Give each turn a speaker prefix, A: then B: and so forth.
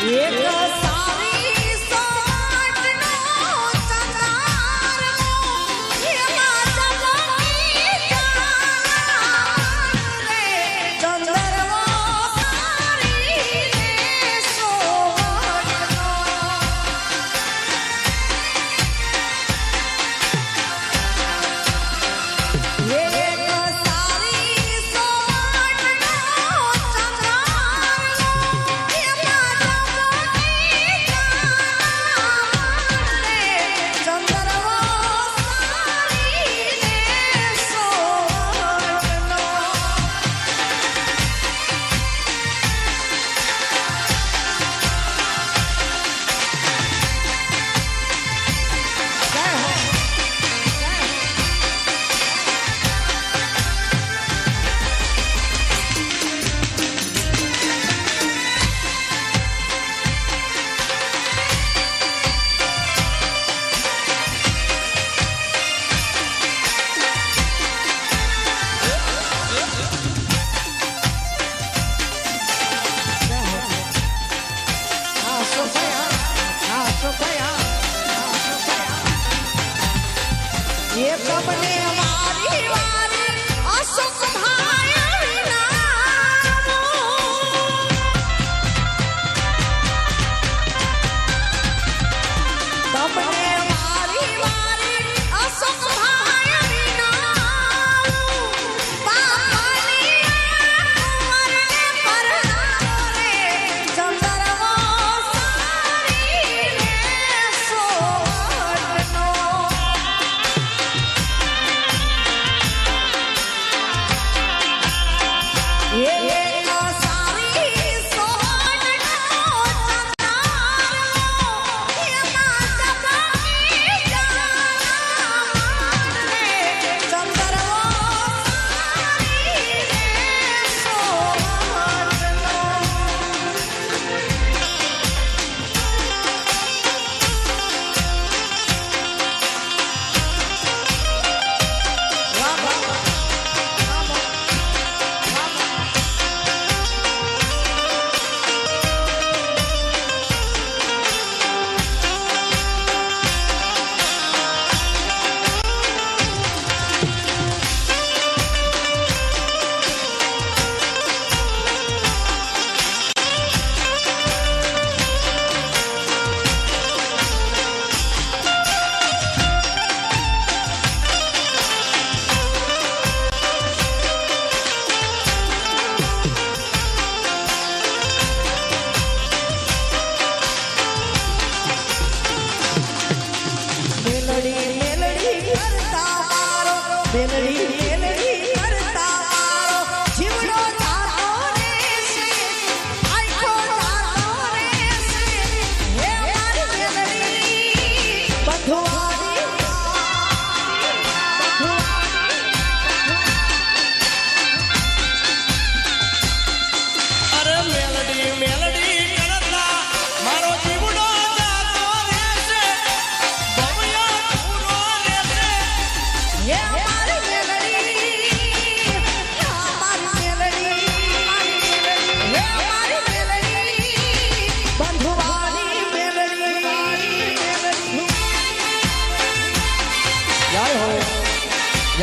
A: Yeah. તમને મારી વાર
B: અસુખ